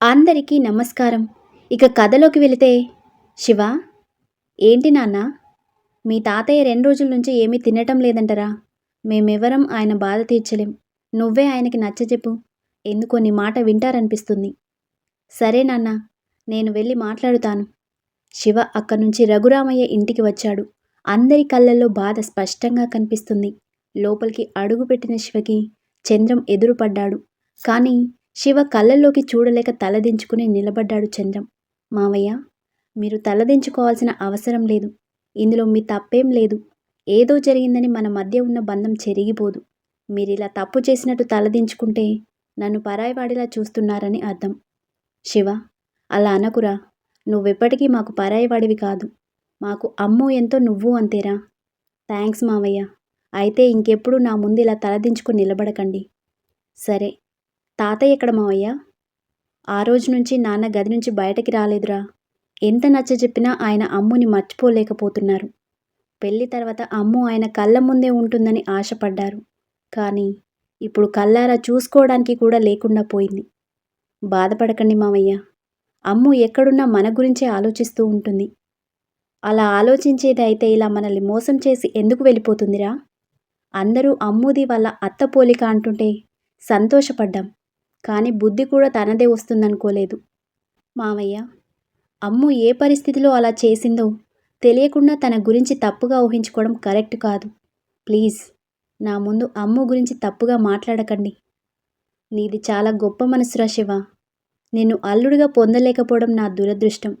అందరికీ నమస్కారం. ఇక కథలోకి వెళితే శివ ఏంటి నాన్న? మీ తాతయ్య రెండు రోజుల నుంచి ఏమీ తినటం లేదంటరా? మేమెవరం ఆయన బాధ తీర్చలేం. నువ్వే ఆయనకి నచ్చజెప్పు ఎందుకో నీ మాట వింటారనిపిస్తుంది. సరే నాన్న నేను వెళ్ళి మాట్లాడుతాను. శివ అక్కడి నుంచి రఘురామయ్య ఇంటికి వచ్చాడు. అందరి కళ్ళల్లో బాధ స్పష్టంగా కనిపిస్తుంది. లోపలికి అడుగుపెట్టిన శివకి చంద్రం ఎదురుపడ్డాడు. కానీ శివ కళ్ళల్లోకి చూడలేక తలదించుకుని నిలబడ్డాడు చంద్రం. మావయ్య మీరు తలదించుకోవాల్సిన అవసరం లేదు. ఇందులో మీ తప్పేం లేదు. ఏదో జరిగిందని మన మధ్య ఉన్న బంధం చెరిగిపోదు. మీరు ఇలా తప్పు చేసినట్టు తలదించుకుంటే నన్ను పరాయివాడిలా చూస్తున్నారని అర్థం. శివ అలా అనకురా. నువ్వెప్పటికీ మాకు పరాయివాడివి కాదు. మాకు అమ్మో ఎంతో నువ్వు అంతేరా. థ్యాంక్స్ మావయ్య. అయితే ఇంకెప్పుడు నా ముందు ఇలా తలదించుకుని నిలబడకండి. సరే. తాతయ్య ఎక్కడ మావయ్య? ఆ రోజు నుంచి నాన్న గది నుంచి బయటకి రాలేదురా. ఎంత నచ్చ చెప్పినా ఆయన అమ్ముని మర్చిపోలేకపోతున్నారు. పెళ్ళి తర్వాత అమ్ము ఆయన కళ్ళ ముందే ఉంటుందని ఆశపడ్డారు. కానీ ఇప్పుడు కళ్ళారా చూసుకోవడానికి కూడా లేకుండా పోయింది. బాధపడకండి మావయ్య. అమ్ము ఎక్కడున్నా మన గురించే ఆలోచిస్తూ ఉంటుంది. అలా ఆలోచించేది అయితే ఇలా మనల్ని మోసం చేసి ఎందుకు వెళ్ళిపోతుందిరా? అందరూ అమ్ముది వాళ్ళ అత్త పోలిక అంటుంటే సంతోషపడ్డాం. కానీ బుద్ధి కూడా తనదే వస్తుందనుకోలేదు. మావయ్య అమ్ము ఏ పరిస్థితిలో అలా చేసిందో తెలియకుండా తన గురించి తప్పుగా ఊహించుకోవడం కరెక్ట్ కాదు. ప్లీజ్ నా ముందు అమ్ము గురించి తప్పుగా మాట్లాడకండి. నీది చాలా గొప్ప మనసురా శివ. నిన్ను అల్లుడిగా పొందలేకపోవడం నా దురదృష్టం.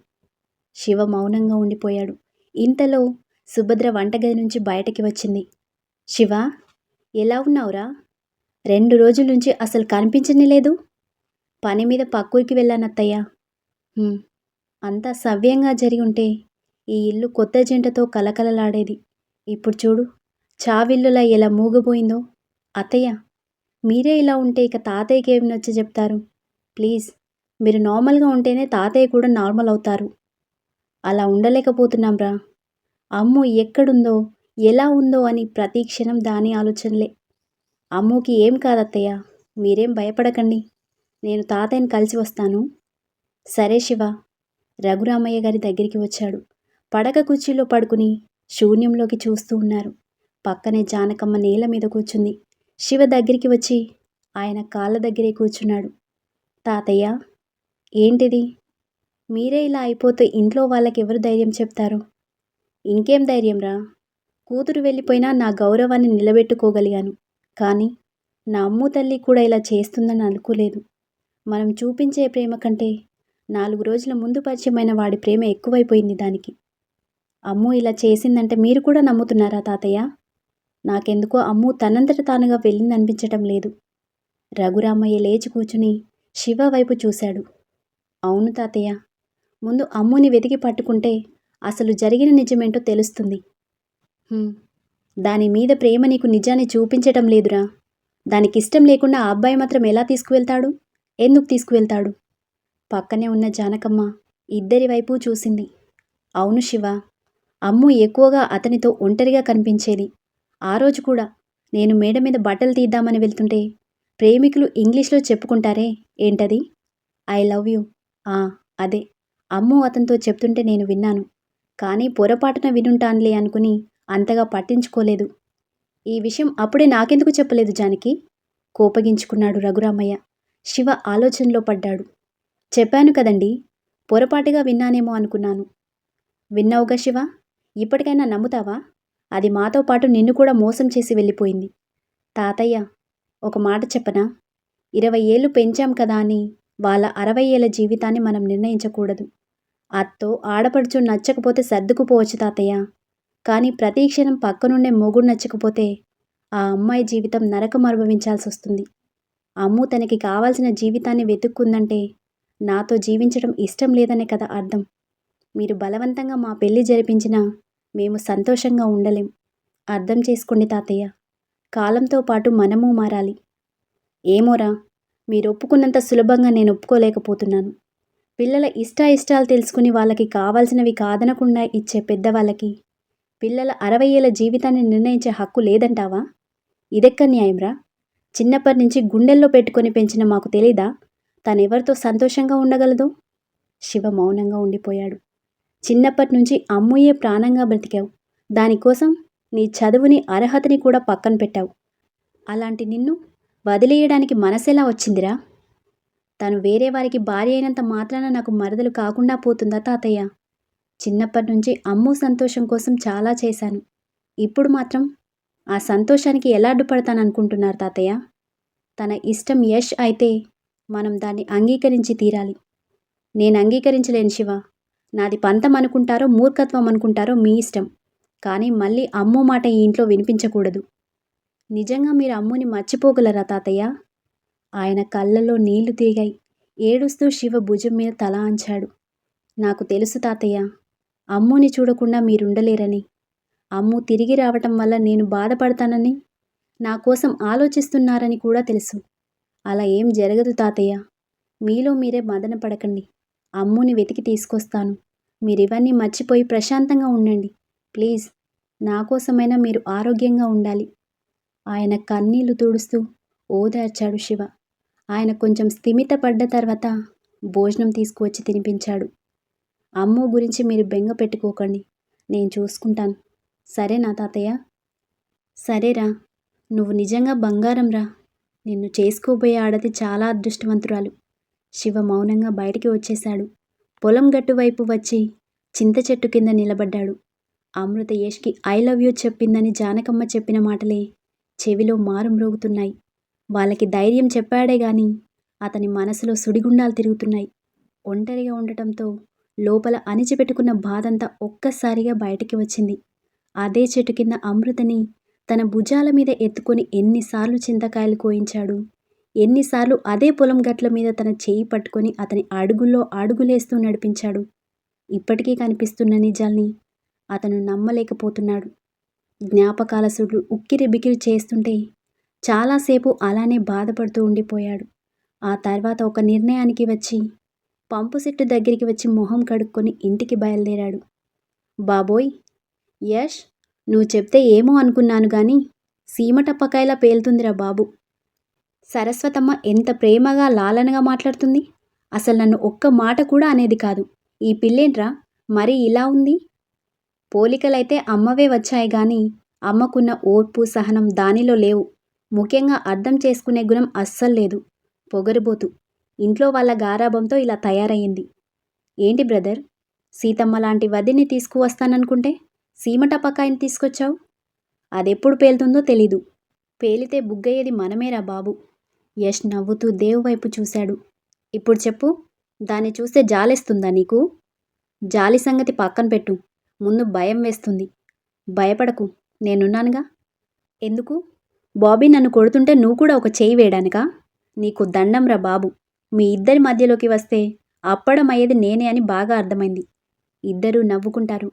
శివ మౌనంగా ఉండిపోయాడు. ఇంతలో సుభద్ర వంటగది నుంచి బయటకి వచ్చింది. శివ ఎలా ఉన్నావురా? రెండు రోజుల నుంచి అసలు కనిపించని లేదు. పని మీద పక్కూరికి వెళ్ళానత్తయ్య. అంతా సవ్యంగా జరిగి ఉంటే ఈ ఇల్లు కొత్త జంటతో కలకలలాడేది. ఇప్పుడు చూడు చావిల్లులా ఎలా మూగబోయిందో. అత్తయ్య మీరే ఇలా ఉంటే ఇక తాతయ్యకి ఏమి నచ్చ చెప్తారు? ప్లీజ్ మీరు నార్మల్గా ఉంటేనే తాతయ్య కూడా నార్మల్ అవుతారు. అలా ఉండలేకపోతున్నాం రా. అమ్ము ఎక్కడుందో ఎలా ఉందో అని ప్రతి క్షణం దాని ఆలోచనలే. అమ్ముకి ఏం కాదత్తయ్య? మీరేం భయపడకండి. నేను తాతయ్యని కలిసి వస్తాను. సరే శివ. రఘురామయ్య గారి దగ్గరికి వచ్చాడు. పడక కుర్చీలో పడుకుని శూన్యంలోకి చూస్తూ ఉన్నారు. పక్కనే జానకమ్మ నేల మీద కూర్చుంది. శివ దగ్గరికి వచ్చి ఆయన కాళ్ళ దగ్గరే కూర్చున్నాడు. తాతయ్య ఏంటిది? మీరే ఇలా అయిపోతే ఇంట్లో వాళ్ళకి ఎవరు ధైర్యం చెప్తారు? ఇంకేం ధైర్యం రా కూతురు వెళ్ళిపోయినా నా గౌరవాన్ని నిలబెట్టుకోగలిగాను. కానీ నా అమ్ము తల్లి కూడా ఇలా చేస్తుందని అనుకోలేదు. మనం చూపించే ప్రేమ కంటే నాలుగు రోజుల ముందు పరిచయమైన వాడి ప్రేమ ఎక్కువైపోయింది దానికి. అమ్ము ఇలా చేసిందంటే మీరు కూడా నమ్ముతున్నారా తాతయ్య? నాకెందుకో అమ్ము తనంతట తానుగా వెళ్ళిందనిపించటం లేదు. రఘురామయ్య లేచి కూర్చుని శివ వైపు చూశాడు. అవును తాతయ్య ముందు అమ్ముని వెతికి పట్టుకుంటే అసలు జరిగిన నిజమేంటో తెలుస్తుంది. దాని మీద ప్రేమ నీకు నిజాన్ని చూపించటం లేదురా. దానికి ఇష్టం లేకుండా ఆ అబ్బాయి మాత్రం ఎలా తీసుకువెళ్తాడు? ఎందుకు తీసుకువెళ్తాడు? పక్కనే ఉన్న జానకమ్మ ఇద్దరి వైపు చూసింది. అవును శివ అమ్ము ఎక్కువగా అతనితో ఒంటరిగా కనిపించేది. ఆ రోజు కూడా నేను మేడ మీద బట్టలు తీద్దామని వెళ్తుంటే ప్రేమికులు ఇంగ్లీష్లో చెప్పుకుంటారే ఏంటది? I love you. ఆ అదే. అమ్ము అతనితో చెప్తుంటే నేను విన్నాను. కానీ పొరపాటున వినుంటానులే అనుకుని అంతగా పట్టించుకోలేదు. ఈ విషయం అప్పుడే నాకెందుకు చెప్పలేదు జానకి? కోపగించుకున్నాడు రఘురామయ్య. శివ ఆలోచనలో పడ్డాడు. చెప్పాను కదండి పొరపాటుగా విన్నానేమో అనుకున్నాను. విన్నావుగా శివ? ఇప్పటికైనా నమ్ముతావా? అది మాతో పాటు నిన్ను కూడా మోసం చేసి వెళ్ళిపోయింది. తాతయ్య ఒక మాట చెప్పనా? ఇరవై ఏళ్ళు పెంచాం కదా అని వాళ్ళ అరవై ఏళ్ళ జీవితాన్ని మనం నిర్ణయించకూడదు. అత్తో ఆడపడుచు నచ్చకపోతే సర్దుకుపోవచ్చు తాతయ్య. కానీ ప్రతి క్షణం పక్కనుండే మొగుడు నచ్చకపోతే ఆ అమ్మాయి జీవితం నరకం అనుభవించాల్సి వస్తుంది అమ్ము తనకి కావాల్సిన జీవితాన్ని వెతుక్కుందంటే నాతో జీవించడం ఇష్టం లేదనే కదా అర్థం. మీరు బలవంతంగా మా పెళ్ళి జరిపించినా మేము సంతోషంగా ఉండలేం. అర్థం చేసుకోండి తాతయ్య. కాలంతో పాటు మనము మారాలి. ఏమోరా మీరు ఒప్పుకున్నంత సులభంగా నేను ఒప్పుకోలేకపోతున్నాను పిల్లల ఇష్ట ఇష్టాలు తెలుసుకుని వాళ్ళకి కావాల్సినవి కాదనకుండా ఇచ్చే పెద్దవాళ్ళకి పిల్లల అరవై ఏళ్ళ జీవితాన్ని నిర్ణయించే హక్కు లేదంటావా? ఇదెక్క న్యాయంరా చిన్నప్పటి నుంచి గుండెల్లో పెట్టుకొని పెంచిన మాకు తెలీదా? తనెవరితో సంతోషంగా ఉండగలదో? శివ మౌనంగా ఉండిపోయాడు. చిన్నప్పటి నుంచి అమ్ముయే ప్రాణంగా బ్రతికావు. దానికోసం నీ చదువుని అర్హతని కూడా పక్కన పెట్టావు. అలాంటి నిన్ను వదిలేయడానికి మనసెలా వచ్చిందిరా? తను వేరే వారికి భార్య అయినంత మాత్రాన నాకు మరదలు కాకుండా పోతుందా తాతయ్య? చిన్నప్పటి నుంచి అమ్ము సంతోషం కోసం చాలా చేశాను. ఇప్పుడు మాత్రం ఆ సంతోషానికి ఎలా అడ్డుపడతాననుకుంటున్నారు తాతయ్య? తన ఇష్టం యష్ అయితే మనం దాన్ని అంగీకరించి తీరాలి. నేను అంగీకరించలేను శివ. నాది పంతం అనుకుంటారో మూర్ఖత్వం అనుకుంటారో మీ ఇష్టం. కానీ మళ్ళీ అమ్ము మాట ఈ ఇంట్లో వినిపించకూడదు. నిజంగా మీరు అమ్ముని మర్చిపోగలరా తాతయ్య? ఆయన కళ్ళల్లో నీళ్ళు తిరిగాయి. ఏడుస్తూ శివ భుజం మీద తల అంచాడు. నాకు తెలుసు తాతయ్య అమ్ముని చూడకుండా మీరుండలేరని. అమ్ము తిరిగి రావటం వల్ల నేను బాధపడతానని నా కోసం ఆలోచిస్తున్నారని కూడా తెలుసు. అలా ఏం జరగదు తాతయ్య. మీలో మీరే మదన పడకండి. అమ్ముని వెతికి తీసుకొస్తాను. మీరివన్నీ మర్చిపోయి ప్రశాంతంగా ఉండండి. ప్లీజ్ నా కోసమైనా మీరు ఆరోగ్యంగా ఉండాలి. ఆయన కన్నీళ్ళు తుడుస్తూ ఓదార్చాడు శివ. ఆయన కొంచెం స్థిమిత పడ్డ తర్వాత భోజనం తీసుకువచ్చి తినిపించాడు. అమ్ము గురించి మీరు బెంగ పెట్టుకోకండి. నేను చూసుకుంటాను. సరేనా తాతయ్య. సరేరా. నువ్వు నిజంగా బంగారం రా. నిన్ను చేసుకోబోయే ఆడది చాలా అదృష్టవంతురాలు. శివ మౌనంగా బయటికి వచ్చేశాడు. పొలం గట్టు వైపు వచ్చి చింత చెట్టు కింద నిలబడ్డాడు. అమృత యష్కి ఐ లవ్ యూ చెప్పిందని జానకమ్మ చెప్పిన మాటలే చెవిలో మారుమ్రోగుతున్నాయి వాళ్ళకి ధైర్యం చెప్పాడే గాని అతని మనసులో సుడిగుండాలు తిరుగుతున్నాయి. ఒంటరిగా ఉండటంతో లోపల అణిచిపెట్టుకున్న బాధంతా ఒక్కసారిగా బయటికి వచ్చింది. అదే చెట్టు కింద అమృతని తన భుజాల మీద ఎత్తుకొని ఎన్నిసార్లు చింతకాయలు కోయించాడు. ఎన్నిసార్లు అదే పొలం గట్ల మీద తన చేయి పట్టుకొని అతని అడుగుల్లో అడుగులేస్తూ నడిపించాడు. ఇప్పటికీ కనిపిస్తున్న నిజాల్ని అతను నమ్మలేకపోతున్నాడు. జ్ఞాపకాల సుడు ఉక్కిరి బిక్కిరి చేస్తుంటే చాలాసేపు అలానే బాధపడుతూ ఉండిపోయాడు. ఆ తర్వాత ఒక నిర్ణయానికి వచ్చి పంపు సెట్టు దగ్గరికి వచ్చి మొహం కడుక్కొని ఇంటికి బయలుదేరాడు. బాబోయ్ యష్ నువ్వు చెప్తే ఏమో అనుకున్నాను గాని సీమటప్పకాయలా పేలుతుందిరా బాబు. సరస్వతమ్మ ఎంత ప్రేమగా లాలనగా మాట్లాడుతుంది. అసలు నన్ను ఒక్క మాట కూడా అనేది కాదు. ఈ పిల్లేంట్రా మరి ఇలా ఉంది? పోలికలైతే అమ్మవే వచ్చాయి గాని అమ్మకున్న ఓర్పు సహనం దానిలో లేవు. ముఖ్యంగా అర్థం చేసుకునే గుణం అస్సలు లేదు. పొగరుబోతు ఇంట్లో వాళ్ళ గారాభంతో ఇలా తయారయ్యింది. ఏంటి బ్రదర్? సీతమ్మ లాంటి వదిని తీసుకువస్తాననుకుంటే సీమటపకాయని తీసుకొచ్చావు? అదెప్పుడు పేలుతుందో తెలీదు. పేలితే బుగ్గయ్యేది మనమేరా బాబు. యష్ నవ్వుతూ దేవు వైపు చూశాడు. ఇప్పుడు చెప్పు దాన్ని చూస్తే జాలేస్తుందా నీకు? జాలి సంగతి పక్కన పెట్టు. ముందు భయం వేస్తుంది. భయపడకు నేనున్నానుగా? ఎందుకు? బాబీ నన్ను కొడుతుంటే నువ్వు కూడా ఒక చేయి వేయడానికా? నీకు దండంరా బాబు. మీ ఇద్దరి మధ్యలోకి వస్తే అప్పడం అయ్యేది నేనే అని బాగా అర్థమైంది. ఇద్దరూ నవ్వుకుంటారు.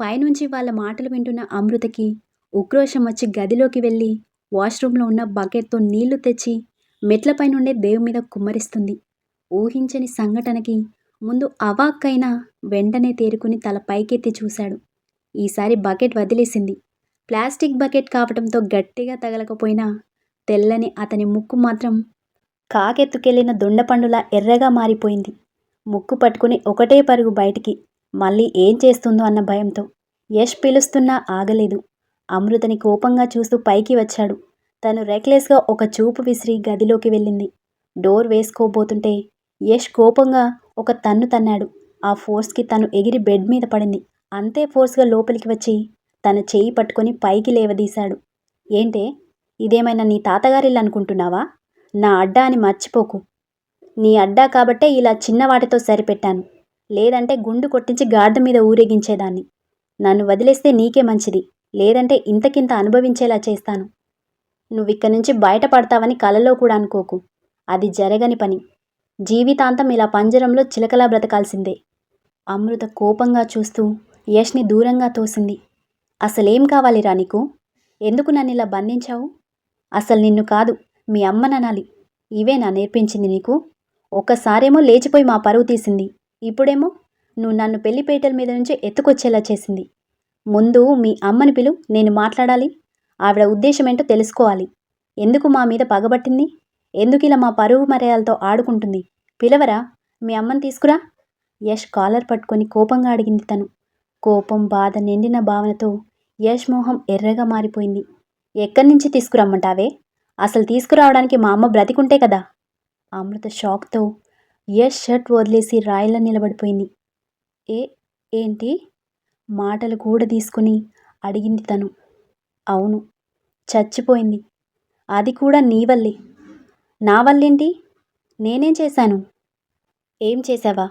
పైనుంచి వాళ్ళ మాటలు వింటున్న అమృతకి ఉక్రోషం వచ్చి గదిలోకి వెళ్ళి వాష్రూమ్లో ఉన్న బకెట్తో నీళ్ళు తెచ్చి మెట్లపై నుండే దేవు మీద కుమ్మరిస్తుంది. ఊహించని సంఘటనకి ముందు అవాక్కైనా వెంటనే తేరుకుని తల పైకెత్తి చూశాడు. ఈసారి బకెట్ వదిలేసింది. ప్లాస్టిక్ బకెట్ కావటంతో గట్టిగా తగలకపోయినా తెల్లని అతని ముక్కు మాత్రం కాకెత్తుకెళ్ళిన దొండపండులా ఎర్రగా మారిపోయింది. ముక్కు పట్టుకుని ఒకటే పరుగు బయటికి మళ్ళీ ఏం చేస్తుందో అన్న భయంతో. యష్ పిలుస్తున్నా ఆగలేదు. అమృతని కోపంగా చూస్తూ పైకి వచ్చాడు. తను రెక్లెస్గా ఒక చూపు విసిరి గదిలోకి వెళ్ళింది. డోర్ వేసుకోబోతుంటే యష్ కోపంగా ఒక తన్ను తన్నాడు. ఆ ఫోర్స్కి తను ఎగిరి బెడ్ మీద పడింది. అంతే ఫోర్స్గా లోపలికి వచ్చి తన చేయి పట్టుకొని పైకి లేవదీశాడు. ఏంటే? ఇదేమైనా నీ తాతగారిల్లు అనుకుంటున్నావా? నా అడ్డా అని మర్చిపోకు. నీ అడ్డా కాబట్టే ఇలా చిన్న వాటితో సరిపెట్టాను. లేదంటే గుండు కొట్టించి గాడిద మీద ఊరేగించేదాన్ని. నన్ను వదిలేస్తే నీకే మంచిది. లేదంటే ఇంతకింత అనుభవించేలా చేస్తాను. నువ్విక్కడి నుంచి బయటపడతావని కలలో కూడా అనుకోకు. అది జరగని పని. జీవితాంతం ఇలా పంజరంలో చిలకలా బ్రతకాల్సిందే. అమృత కోపంగా చూస్తూ యష్ని దూరంగా తోసింది. అసలేం కావాలిరా నీకు? ఎందుకు నన్ను ఇలా బంధించావు? అసలు నిన్ను కాదు. మీ అమ్మననాలి ఇవే నా నేర్పించింది నీకు? ఒక్కసారేమో లేచిపోయి మా పరువు తీసింది. ఇప్పుడేమో నువ్వు నన్ను పెళ్ళిపేటల మీద నుంచి ఎత్తుకొచ్చేలా చేసింది. ముందు మీ అమ్మని పిలు నేను మాట్లాడాలి. ఆవిడ ఉద్దేశం ఏంటో తెలుసుకోవాలి. ఎందుకు మా మీద పగబట్టింది? ఎందుకు ఇలా మా పరువు మర్యాదలతో ఆడుకుంటుంది? పిలవరా మీ అమ్మని తీసుకురా. యష్ కాలర్ పట్టుకొని కోపంగా అడిగింది తను. కోపం బాధ నిండిన భావనతో యష్ మొహం ఎర్రగా మారిపోయింది. ఎక్కడి నుంచి తీసుకురమ్మంటావే? అసలు తీసుకురావడానికి మా అమ్మ బ్రతికుంటే కదా. అమృత షాక్తో యష్ షర్ట్ వదిలేసి రాయిలా నిలబడిపోయింది. ఏ ఏంటి? మాటలు కూడా తీసుకుని అడిగింది తను. అవును చచ్చిపోయింది. అది కూడా నీ వల్లే. నా వల్లేంటి? నేనేం చేశాను? ఏం చేశావా?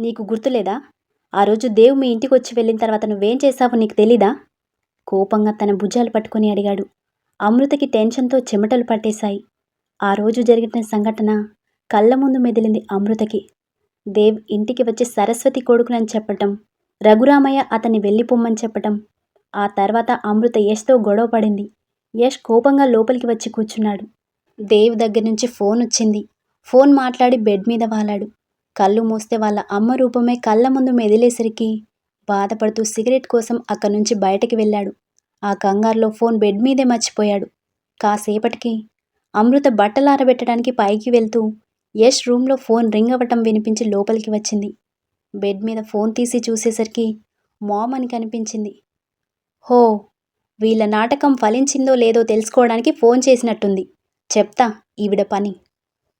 నీకు గుర్తులేదా? ఆ రోజు దేవు మీ ఇంటికి వచ్చి వెళ్ళిన తర్వాత నువ్వేం చేశావో నీకు తెలీదా? కోపంగా తన భుజాలు పట్టుకొని అడిగాడు. అమృతకి టెన్షన్తో చెమటలు పట్టేశాయి. ఆ రోజు జరిగిన సంఘటన కళ్ళ ముందు మెదిలింది అమృతకి. దేవ్ ఇంటికి వచ్చి సరస్వతి కొడుకునని చెప్పటం రఘురామయ్య అతన్ని వెళ్ళిపోమ్మని చెప్పటం ఆ తర్వాత అమృత యష్తో గొడవ పడింది. యష్ కోపంగా లోపలికి వచ్చి కూర్చున్నాడు. దేవ్ దగ్గర నుంచి ఫోన్ వచ్చింది. ఫోన్ మాట్లాడి బెడ్ మీద వాలాడు. కళ్ళు మూస్తే వాళ్ళ అమ్మ రూపమే కళ్ళ ముందు మెదిలేసరికి బాధపడుతూ సిగరెట్ కోసం అక్కడి నుంచి బయటకి వెళ్ళాడు. ఆ కంగారులో ఫోన్ బెడ్ మీదే మర్చిపోయాడు. కాసేపటికి అమృత బట్టలు ఆరబెట్టడానికి పైకి వెళ్తూ యష్ రూమ్లో ఫోన్ రింగ్ అవ్వటం వినిపించి లోపలికి వచ్చింది. బెడ్ మీద ఫోన్ తీసి చూసేసరికి మామ్ అని కనిపించింది. హో వీళ్ళ నాటకం ఫలించిందో లేదో తెలుసుకోవడానికి ఫోన్ చేసినట్టుంది. చెప్తా ఈవిడ పని.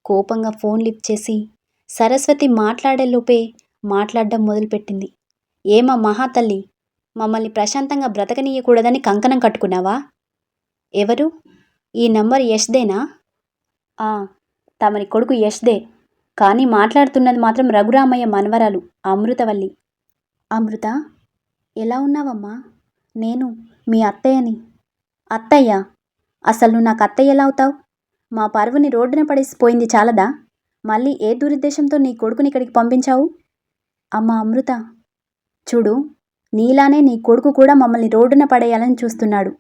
కోపంగా ఫోన్ లిఫ్ట్ చేసి సరస్వతి మాట్లాడేలోపే మాట్లాడడం మొదలుపెట్టింది. ఏమా మహాతల్లి మమ్మల్ని ప్రశాంతంగా బ్రతకనీయకూడదని కంకణం కట్టుకున్నావా? ఎవరు? ఈ నంబర్ యష్దేనా? తమని తమరి కొడుకు యష్దే. కానీ మాట్లాడుతున్నది మాత్రం రఘురామయ్య మనవరాలు అమృతవల్లి. అమృత ఎలా ఉన్నావమ్మా? నేను మీ అత్తయ్యని. అత్తయ్య అసలు నువ్వు నాకు అత్తయ్య ఎలా అవుతావు? మా పరువుని రోడ్డున పడేసిపోయింది చాలదా? మళ్ళీ ఏ దురుద్దేశంతో నీ కొడుకుని ఇక్కడికి పంపించావు? అమ్మ అమృత. చూడు నీలానే నీ కొడుకు కూడా మమ్మల్ని రోడ్డున పడేయాలని చూస్తున్నాడు.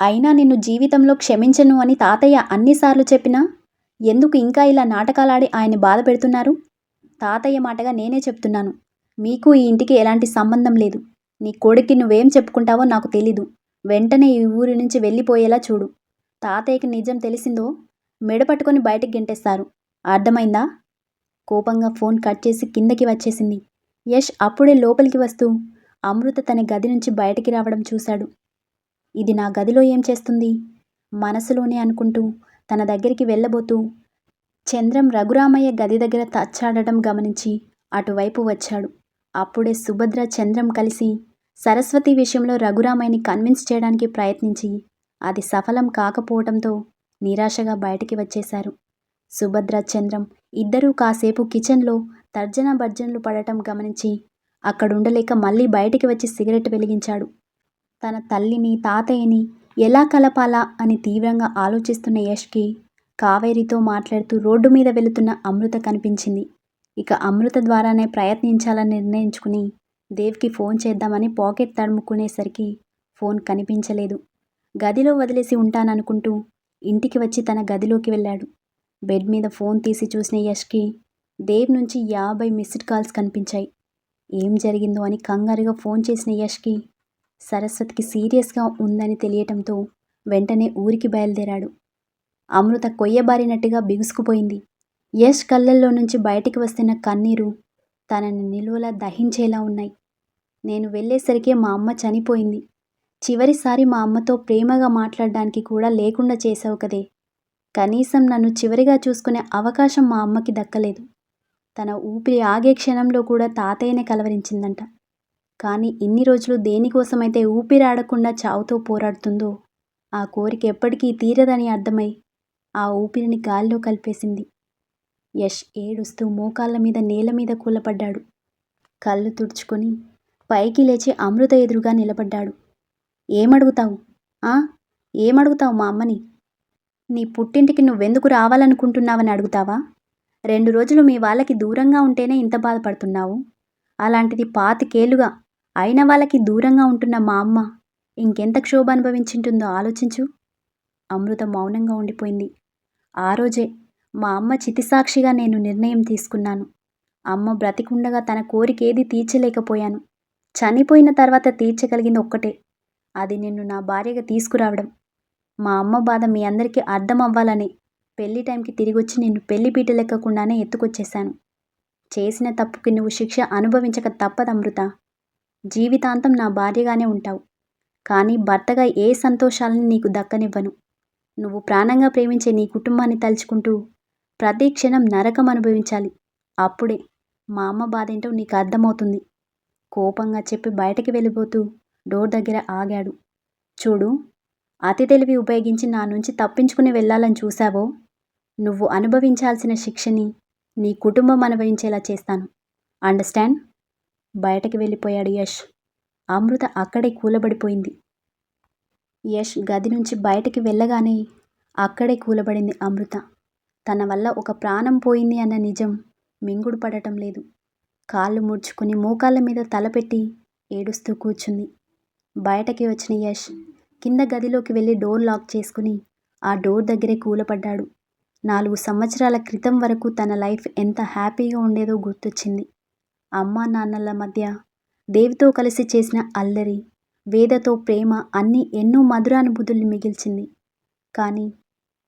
అయినా నిన్ను జీవితంలో క్షమించను అని తాతయ్య అన్నిసార్లు చెప్పినా ఎందుకు ఇంకా ఇలా నాటకాలాడి ఆయన బాధ పెడుతున్నారు? తాతయ్య మాటగా నేనే చెప్తున్నాను. మీకు ఈ ఇంటికి ఎలాంటి సంబంధం లేదు. నీ కొడుక్కి నువ్వేం చెప్పుకుంటావో నాకు తెలీదు. వెంటనే ఈ ఊరి నుంచి వెళ్ళిపోయేలా చూడు. తాతయ్యకి నిజం తెలిసిందో మెడ పట్టుకొని బయటికి గెంటేస్తారు. అర్థమైందా? కోపంగా ఫోన్ కట్ చేసి కిందకి వచ్చేసింది. యష్ అప్పుడే లోపలికి వస్తూ అమృత తన గది నుంచి బయటికి రావడం చూశాడు. ఇది నా గదిలో ఏం చేస్తుంది? మనసులోనే అనుకుంటూ తన దగ్గరికి వెళ్ళబోతూ చంద్రం రఘురామయ్య గది దగ్గర తచ్చాడటం గమనించి అటువైపు వచ్చాడు. అప్పుడే సుభద్ర చంద్రం కలిసి సరస్వతి విషయంలో రఘురామయ్యని కన్విన్స్ చేయడానికి ప్రయత్నించి అది సఫలం కాకపోవడంతో నిరాశగా బయటికి వచ్చేశారు. సుభద్ర చంద్రం ఇద్దరూ కాసేపు కిచెన్లో తర్జన భర్జనలు పడటం గమనించి అక్కడుండలేక మళ్ళీ బయటికి వచ్చి సిగరెట్ వెలిగించాడు. తన తల్లిని తాతయ్యని ఎలా కలపాలా అని తీవ్రంగా ఆలోచిస్తున్న యష్కి కావేరితో మాట్లాడుతూ రోడ్డు మీద వెళుతున్న అమృత కనిపించింది. ఇక అమృత ద్వారానే ప్రయత్నించాలని నిర్ణయించుకుని దేవ్కి ఫోన్ చేద్దామని పాకెట్ తడుముకునేసరికి ఫోన్ కనిపించలేదు. గదిలో వదిలేసి ఉంటాననుకుంటూ ఇంటికి వచ్చి తన గదిలోకి వెళ్ళాడు. బెడ్ మీద ఫోన్ తీసి చూసిన యష్కి దేవ్ నుంచి యాభై మిస్డ్ కాల్స్ కనిపించాయి. ఏం జరిగిందో అని కంగారుగా ఫోన్ చేసిన యష్కి. సరస్వతికి సీరియస్గా ఉందని తెలియటంతో వెంటనే ఊరికి బయలుదేరాడు. అమృత కొయ్యబారినట్టుగా బిగుసుకుపోయింది. యష్ కళ్ళల్లో నుంచి బయటికి వస్తున్న కన్నీరు తనని నిలువలా దహించేలా ఉన్నాయి. నేను వెళ్ళేసరికే మా అమ్మ చనిపోయింది. చివరిసారి మా అమ్మతో ప్రేమగా మాట్లాడడానికి కూడా లేకుండా చేసావు కదే. కనీసం నన్ను చివరిగా చూసుకునే అవకాశం మా అమ్మకి దక్కలేదు. తన ఊపిరి ఆగే క్షణంలో కూడా తాతయ్యనే కలవరించిందంట. కానీ ఇన్ని రోజులు దేనికోసమైతే ఊపిరి ఆడకుండా చావుతో పోరాడుతుందో ఆ కోరిక ఎప్పటికీ తీరదని అర్థమై ఆ ఊపిరిని గాల్లో కలిపేసింది. యష్ ఏడుస్తూ మోకాళ్ళ మీద నేల మీద కూలపడ్డాడు. కళ్ళు తుడుచుకొని పైకి లేచి అమృత ఎదురుగా నిలబడ్డాడు. ఏమడుగుతావు? ఆ? ఏమడుగుతావు మా అమ్మని? నీ పుట్టింటికి నువ్వెందుకు రావాలనుకుంటున్నావని అడుగుతావా? రెండు రోజులు మీ వాళ్ళకి దూరంగా ఉంటేనే ఇంత బాధపడుతున్నావు? అలాంటిది పాతికేలుగా అయిన వాళ్ళకి దూరంగా ఉంటున్న మా అమ్మ ఇంకెంత క్షోభ అనుభవించింటుందో ఆలోచించు. అమృత మౌనంగా ఉండిపోయింది. ఆ రోజే మా అమ్మ చితిసాక్షిగా నేను నిర్ణయం తీసుకున్నాను. అమ్మ బ్రతికుండగా తన కోరిక ఏది తీర్చలేకపోయాను. చనిపోయిన తర్వాత తీర్చగలిగింది ఒక్కటే. అది నిన్ను నా భార్యగా తీసుకురావడం. మా అమ్మ బాధ మీ అందరికీ అర్థం అవ్వాలని పెళ్ళి టైంకి తిరిగి వచ్చి నిన్ను పెళ్ళి పీట లెక్కకుండానే ఎత్తుకొచ్చేశాను. చేసిన తప్పుకి నువ్వు శిక్ష అనుభవించక తప్పదు అమృత. జీవితాంతం నా భార్యగానే ఉంటావు. కానీ భర్తగా ఏ సంతోషాలని నీకు దక్కనివ్వను. నువ్వు ప్రాణంగా ప్రేమించే నీ కుటుంబాన్ని తలుచుకుంటూ ప్రతి క్షణం నరకం అనుభవించాలి. అప్పుడే మా అమ్మ బాధ ఏంటో నీకు అర్థమవుతుంది. కోపంగా చెప్పి బయటకి వెళ్ళిపోతూ డోర్ దగ్గర ఆగాడు. చూడు అతి తెలివి ఉపయోగించి నా నుంచి తప్పించుకుని వెళ్ళాలని చూశావో? నువ్వు అనుభవించాల్సిన శిక్షని నీ కుటుంబం అనుభవించేలా చేస్తాను. అండర్స్టాండ్? బయటకి వెళ్ళిపోయాడు యష్. అమృత అక్కడే కూలబడిపోయింది. యష్ గది నుంచి బయటికి వెళ్ళగానే అక్కడే కూలబడింది అమృత. తన వల్ల ఒక ప్రాణం పోయింది అన్న నిజం మింగుడు పడటం లేదు. కాళ్ళు ముడుచుకుని మోకాళ్ళ మీద తలపెట్టి ఏడుస్తూ కూర్చుంది. బయటకి వచ్చిన యష్ కింద గదిలోకి వెళ్ళి డోర్ లాక్ చేసుకుని ఆ డోర్ దగ్గరే కూలపడ్డాడు. నాలుగు సంవత్సరాల క్రితం వరకు తన లైఫ్ ఎంత హ్యాపీగా ఉండేదో గుర్తొచ్చింది. అమ్మా నాన్నల మధ్య దేవితో కలిసి చేసిన అల్లరి వేదతో ప్రేమ అన్నీ ఎన్నో మధురానుభూతుల్ని మిగిల్చింది. కానీ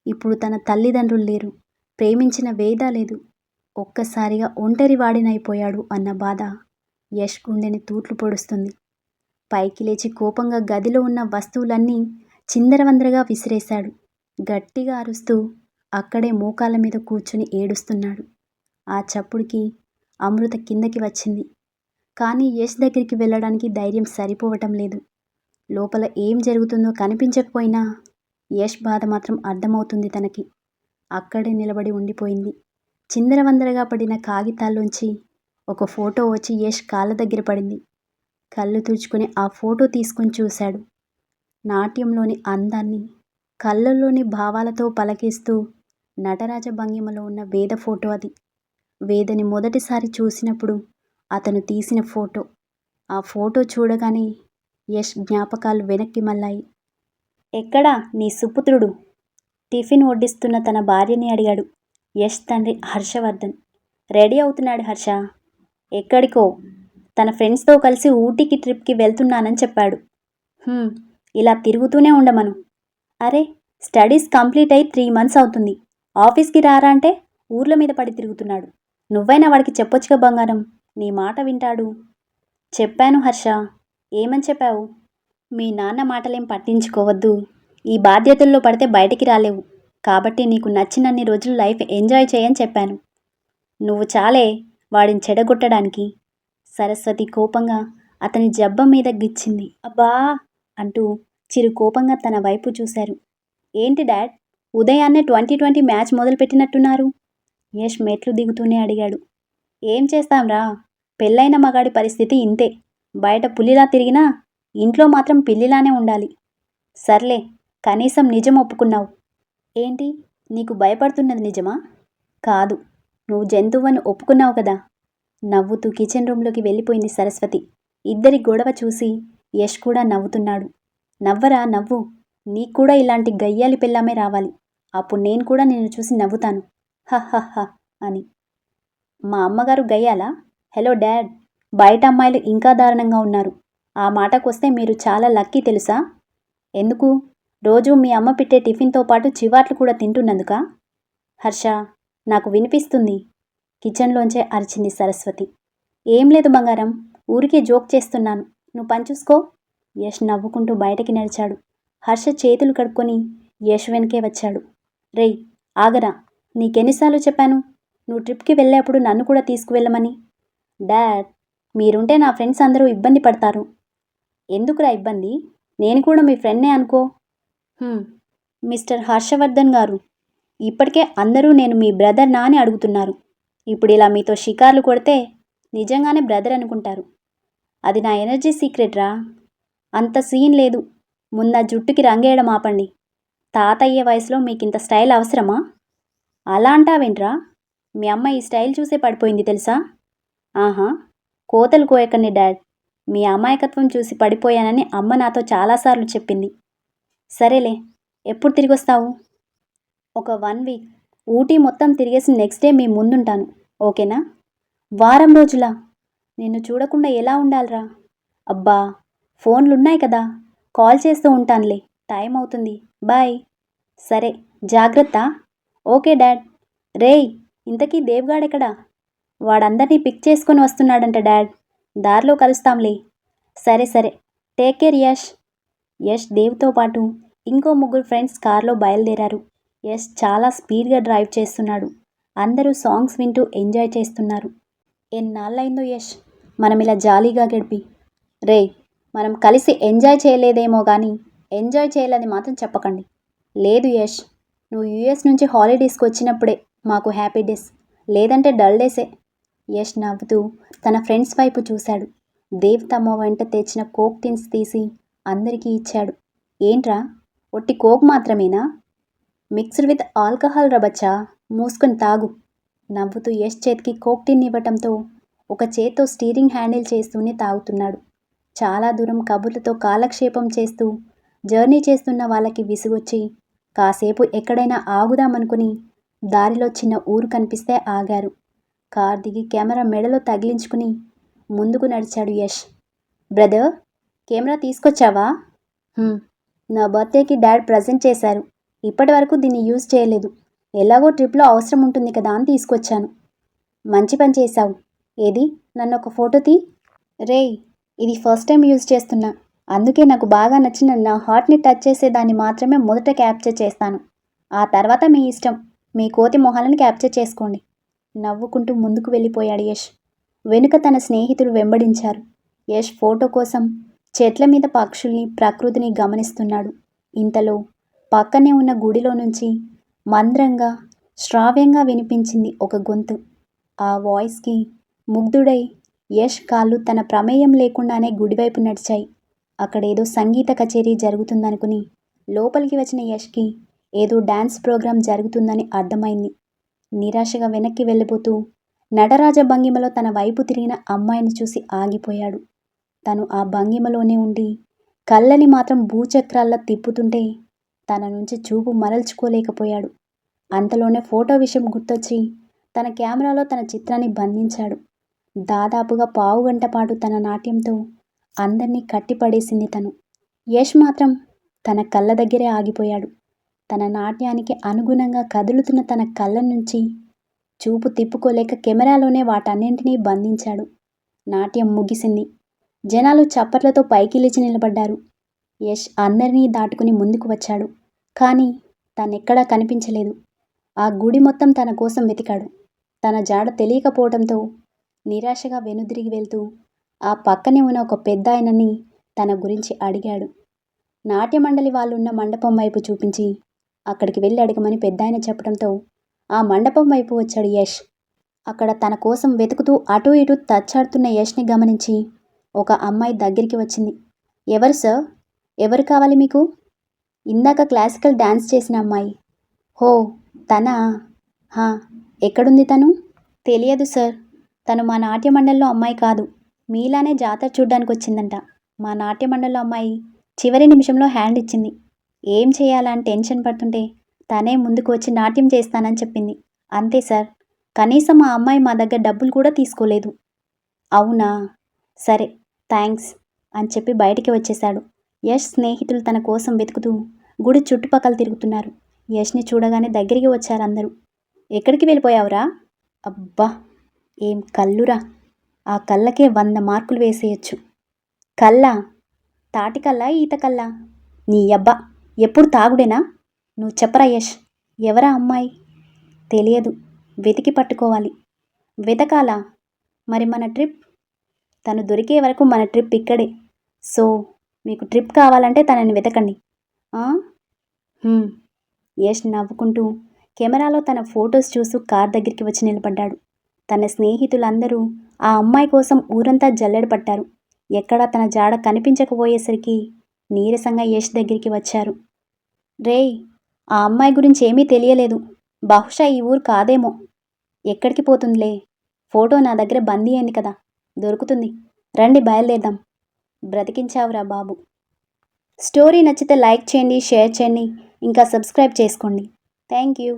ఇప్పుడు తన తల్లిదండ్రులు లేరు ప్రేమించిన వేద లేదు. ఒక్కసారిగా ఒంటరి వాడినైపోయాడు అన్న బాధ యష్ గుండెని తూట్లు పొడుస్తుంది. పైకి లేచి కోపంగా గదిలో ఉన్న వస్తువులన్నీ చిందరవందరగా విసిరేశాడు. గట్టిగా అరుస్తూ అక్కడే మోకాళ్ళ మీద కూర్చుని ఏడుస్తున్నాడు. ఆ చప్పుడుకి అమృత కిందకి వచ్చింది. కానీ యష్ దగ్గరికి వెళ్ళడానికి ధైర్యం సరిపోవటం లేదు. లోపల ఏం జరుగుతుందో కనిపించకపోయినా యష్ బాధ మాత్రం అర్థమవుతుంది తనకి. అక్కడే నిలబడి ఉండిపోయింది. చిందరవందరగా పడిన కాగితాల్లోంచి ఒక ఫోటో వచ్చి యష్ కాళ్ళ దగ్గర పడింది. కళ్ళు తుడుచుకుని ఆ ఫోటో తీసుకుని చూశాడు. నాట్యంలోని అందాన్ని కళ్ళల్లోని భావాలతో పలకిస్తూ నటరాజ భంగిమలో ఉన్న వేద ఫోటో అది. వేదని మొదటిసారి చూసినప్పుడు అతను తీసిన ఫోటో. ఆ ఫోటో చూడగానే యష్ జ్ఞాపకాలు వెనక్కి మళ్ళాయి. ఎక్కడా నీ సుపుత్రుడు? టిఫిన్ వడ్డిస్తున్న తన భార్యని అడిగాడు యష్ తండ్రి హర్షవర్ధన్. రెడీ అవుతున్నాడు హర్ష. ఎక్కడికో? తన ఫ్రెండ్స్తో కలిసి ఊటీకి ట్రిప్కి వెళ్తున్నానని చెప్పాడు. ఇలా తిరుగుతూనే ఉండమను. అరే స్టడీస్ కంప్లీట్ అయి త్రీ మంత్స్ అవుతుంది. ఆఫీస్కి రారా అంటే ఊర్ల మీద పడి తిరుగుతున్నాడు. నువ్వైనా వాడికి చెప్పొచ్చుగా బంగారం. నీ మాట వింటాడు. చెప్పాను హర్ష. ఏమని చెప్పావు? మీ నాన్న మాటలేం పట్టించుకోవద్దు. ఈ బాధ్యతల్లో పడితే బయటికి రాలేవు. కాబట్టి నీకు నచ్చినన్ని రోజులు లైఫ్ ఎంజాయ్ చేయని చెప్పాను. నువ్వు చాలే వాడిని చెడగొట్టడానికి. సరస్వతి కోపంగా అతని జబ్బం మీద గిచ్చింది. అబ్బా! అంటూ చిరు కోపంగా తన వైపు చూశారు. ఏంటి డాడ్? ఉదయాన్నే ట్వంటీ ట్వంటీ మ్యాచ్ మొదలుపెట్టినట్టున్నారు. యష్ మెట్లు దిగుతూనే అడిగాడు. ఏం చేస్తాంరా పెళ్ళైన మగాడి పరిస్థితి ఇంతే. బయట పులిలా తిరిగినా ఇంట్లో మాత్రం పిల్లిలానే ఉండాలి. సర్లే కనీసం నిజం ఒప్పుకున్నావు. ఏంటి? నీకు భయపడుతున్నది నిజమా? కాదు. నువ్వు జంతువుని ఒప్పుకున్నావు కదా? నవ్వుతూ కిచెన్ రూమ్లోకి వెళ్ళిపోయింది సరస్వతి. ఇద్దరి గొడవ చూసి యష్ కూడా నవ్వుతున్నాడు. నవ్వరా? నవ్వు. నీకు కూడా ఇలాంటి గయ్యాలి పిల్లమే రావాలి. అప్పుడు నేను కూడా నిన్ను చూసి నవ్వుతాను. హహహ అని. మా అమ్మగారు గయ్యాలా? హలో డాడ్ బయట అమ్మాయిలు ఇంకా దారుణంగా ఉన్నారు. ఆ మాటకొస్తే మీరు చాలా లక్కీ తెలుసా? ఎందుకు? రోజు మీ అమ్మ పెట్టే టిఫిన్తో పాటు చివాట్లు కూడా తింటున్నందుక? హర్ష నాకు వినిపిస్తుంది. కిచెన్లోంచే అరిచింది సరస్వతి. ఏం లేదు బంగారం ఊరికే జోక్ చేస్తున్నాను. నువ్వు పని చూసుకో. యష్ నవ్వుకుంటూ బయటకి నడిచాడు. హర్ష చేతులు కడుక్కొని యష్ వెనకే వచ్చాడు. రేయ్ ఆగరా. నీకెన్నిసార్లు చెప్పాను? నువ్వు ట్రిప్కి వెళ్ళేప్పుడు నన్ను కూడా తీసుకువెళ్ళమని. డాడ్ మీరుంటే నా ఫ్రెండ్స్ అందరూ ఇబ్బంది పడతారు. ఎందుకురా ఇబ్బంది? నేను కూడా మీ ఫ్రెండ్నే అనుకో. మిస్టర్ హర్షవర్ధన్ గారు. ఇప్పటికే అందరూ నేను మీ బ్రదర్ నా అని అడుగుతున్నారు. ఇప్పుడు ఇలా మీతో షికార్లు కొడితే నిజంగానే బ్రదర్ అనుకుంటారు. అది నా ఎనర్జీ సీక్రెట్ రా అంత సీన్ లేదు. ముందు ఆ జుట్టుకి రంగేయడం ఆపండి. తాతయ్య వయసులో మీకు ఇంత స్టైల్ అవసరమా? అలా అంటావేంట్రా? మీ అమ్మ ఈ స్టైల్ చూసే పడిపోయింది తెలుసా? ఆహా కోతలు కోయకండి డాడ్. మీ అమాయకత్వం చూసి పడిపోయానని అమ్మ నాతో చాలాసార్లు చెప్పింది. సరేలే ఎప్పుడు తిరిగి వస్తావు ఒక వన్ వీక్. ఊటీ మొత్తం తిరిగేసి నెక్స్ట్ డే మీ ముందుంటాను. ఓకేనా? వారం రోజులా? నిన్ను చూడకుండా ఎలా ఉండాలిరా? అబ్బా ఫోన్లున్నాయి కదా. కాల్ చేస్తూ ఉంటానులే. టైం అవుతుంది బాయ్. సరే జాగ్రత్త. Okay dad. రేయ్ ఇంతకీ దేవ్గాడెక్కడా? వాడందరినీ పిక్ చేసుకొని వస్తున్నాడంట డాడ్. దారిలో కలుస్తాంలే. సరే సరే. Take care Yash. యష్ దేవ్తో పాటు ఇంకో ముగ్గురు ఫ్రెండ్స్ కార్లో బయలుదేరారు. యష్ చాలా స్పీడ్గా డ్రైవ్ చేస్తున్నాడు. అందరూ సాంగ్స్ వింటూ ఎంజాయ్ చేస్తున్నారు. ఎన్నాళ్ళైందో యష్? మనం ఇలా జాలీగా గడిపి. రే మనం కలిసి ఎంజాయ్ చేయలేదేమో కానీ ఎంజాయ్ చేయాలని మాత్రం చెప్పకండి. లేదు యష్ నువ్వు యూఎస్ నుంచి హాలిడేస్కి వచ్చినప్పుడే మాకు హ్యాపీ డేస్ లేదంటే డల్ డేసే. యష్ నవ్వుతూ తన ఫ్రెండ్స్ వైపు చూశాడు. దేవ్ తమ వెంట తెచ్చిన కోక్ టిన్స్ తీసి అందరికీ ఇచ్చాడు. ఏంట్రా ఒట్టి కోక్ మాత్రమేనా? మిక్స్డ్ విత్ ఆల్కహాల్ రబచ్చా మూసుకొని తాగు. నవ్వుతూ యష్ చేతికి కోక్ టిన్ ఇవ్వటంతో ఒక చేత్తో స్టీరింగ్ హ్యాండిల్ చేస్తూనే తాగుతున్నాడు. చాలా దూరం కబుర్లతో కాలక్షేపం చేస్తూ జర్నీ చేస్తున్న వాళ్ళకి విసుగొచ్చి కాసేపు ఎక్కడైనా ఆగుదామనుకుని దారిలో చిన్న ఊరు కనిపిస్తే ఆగారు. కార్ దిగి కెమెరా మెడలో తగిలించుకుని ముందుకు నడిచాడు యష్. బ్రదర్ కెమెరా తీసుకొచ్చావా? నా బర్త్డేకి డాడ్ ప్రజెంట్ చేశారు. ఇప్పటి వరకు దీన్ని యూజ్ చేయలేదు. ఎలాగో ట్రిప్లో అవసరం ఉంటుంది కదా అని తీసుకొచ్చాను. మంచి పని చేశావు. ఏది? నన్ను ఒక ఫోటో తీ. రేయ్ ఇది ఫస్ట్ టైం యూజ్ చేస్తున్నా. అందుకే నాకు బాగా నచ్చిన నా హార్ట్ని టచ్ చేసే దాన్ని మాత్రమే మొదట క్యాప్చర్ చేస్తాను. ఆ తర్వాత మీ ఇష్టం. మీ కోతి మొహాలను క్యాప్చర్ చేసుకోండి. నవ్వుకుంటూ ముందుకు వెళ్ళిపోయాడు యష్. వెనుక తన స్నేహితులు వెంబడించారు. యష్ ఫోటో కోసం చెట్ల మీద పక్షుల్ని ప్రకృతిని గమనిస్తున్నాడు. ఇంతలో పక్కనే ఉన్న గుడిలో నుంచి మంద్రంగా శ్రావ్యంగా వినిపించింది ఒక గొంతు. ఆ వాయిస్కి ముగ్ధుడై యష్ కాళ్ళు తన ప్రమేయం లేకుండానే గుడివైపు నడిచాయి. అక్కడేదో సంగీత కచేరీ జరుగుతుందనుకుని లోపలికి వచ్చిన యష్కి ఏదో డ్యాన్స్ ప్రోగ్రాం జరుగుతుందని అర్థమైంది. నిరాశగా వెనక్కి వెళ్ళిపోతూ నటరాజ భంగిమలో తన వైపు తిరిగిన అమ్మాయిని చూసి ఆగిపోయాడు. తను ఆ భంగిమలోనే ఉండి కళ్ళని మాత్రం భూచక్రాల్లా తిప్పుతుంటే తన నుంచి చూపు మరల్చుకోలేకపోయాడు. అంతలోనే ఫోటో విషయం గుర్తొచ్చి తన కెమెరాలో తన చిత్రాన్ని బంధించాడు. దాదాపుగా పావు గంట పాటు తన నాట్యంతో అందరినీ కట్టిపడేసింది తను. యష్ మాత్రం తన కళ్ళ దగ్గరే ఆగిపోయాడు. తన నాట్యానికి అనుగుణంగా కదులుతున్న తన కళ్ళ నుంచి చూపు తిప్పుకోలేక కెమెరాలోనే వాటన్నింటినీ బంధించాడు. నాట్యం ముగిసింది. జనాలు చప్పట్లతో పైకి లేచి నిలబడ్డారు. యష్ అందరినీ దాటుకుని ముందుకు వచ్చాడు. కానీ తనెక్కడా కనిపించలేదు. ఆ గుడి మొత్తం తన కోసం వెతికాడు. తన జాడ తెలియకపోవడంతో నిరాశగా వెనుదిరిగి వెళ్తూ ఆ పక్కనే ఉన్న ఒక పెద్ద ఆయనని తన గురించి అడిగాడు. నాట్య మండలి వాళ్ళున్న మండపం వైపు చూపించి అక్కడికి వెళ్ళి అడగమని పెద్దాయన చెప్పడంతో ఆ మండపం వైపు వచ్చాడు యష్. అక్కడ తన కోసం వెతుకుతూ అటు ఇటు తచ్చాడుతున్న యష్ని గమనించి ఒక అమ్మాయి దగ్గరికి వచ్చింది. ఎవరు సార్? ఎవరు కావాలి మీకు? ఇందాక క్లాసికల్ డ్యాన్స్ చేసిన అమ్మాయి. హో తనా? హా ఎక్కడుంది తను? తెలియదు సార్. తను మా నాట్యమండలిలో అమ్మాయి కాదు. మీలానే జాతర చూడ్డానికి వచ్చిందంట మా నాట్య మండలిలో అమ్మాయి చివరి నిమిషంలో హ్యాండ్ ఇచ్చింది. ఏం చేయాలని టెన్షన్ పడుతుంటే తనే ముందుకు వచ్చి నాట్యం చేస్తానని చెప్పింది. అంతే సార్. కనీసం ఆ అమ్మాయి మా దగ్గర డబ్బులు కూడా తీసుకోలేదు. అవునా? సరే థ్యాంక్స్ అని చెప్పి బయటికి వచ్చేశాడు. యష్ స్నేహితులు తన కోసం వెతుకుతూ గుడి చుట్టుపక్కల తిరుగుతున్నారు. యష్ని చూడగానే దగ్గరికి వచ్చారు అందరూ. ఎక్కడికి వెళ్ళిపోయావురా? అబ్బా! ఏం కళ్ళురా ఆ కళ్ళకే వంద మార్కులు వేసేయచ్చు. కళ్ళ తాటి కళ్ళ ఈత కళ్ళ? నీ అబ్బా ఎప్పుడు తాగుడేనా? నువ్వు చెప్పరా యష్ ఎవరా అమ్మాయి? తెలియదు వెతికి పట్టుకోవాలి. వెతకాలా? మరి మన ట్రిప్? తను దొరికే వరకు మన ట్రిప్ ఇక్కడే. సో మీకు ట్రిప్ కావాలంటే తనని వెతకండి. యష్ నవ్వుకుంటూ కెమెరాలో తన ఫొటోస్ చూస్తూ కార్ దగ్గరికి వచ్చి నిలబడ్డాడు. తన స్నేహితులందరూ ఆ అమ్మాయి కోసం ఊరంతా జల్లెడ పట్టారు. ఎక్కడా తన జాడ కనిపించకపోయేసరికి నీరసంగా యష్ దగ్గరికి వచ్చారు. రేయ్ ఆ అమ్మాయి గురించి ఏమీ తెలియలేదు. బహుశా ఈ ఊరు కాదేమో. ఎక్కడికి పోతుందిలే? ఫోటో నా దగ్గర బందీ అయింది కదా. దొరుకుతుంది. రండి బయలుదేరదాం. బ్రతికించావురా బాబు. స్టోరీ నచ్చితే లైక్ చేయండి షేర్ చేయండి ఇంకా సబ్స్క్రైబ్ చేసుకోండి. Thank you.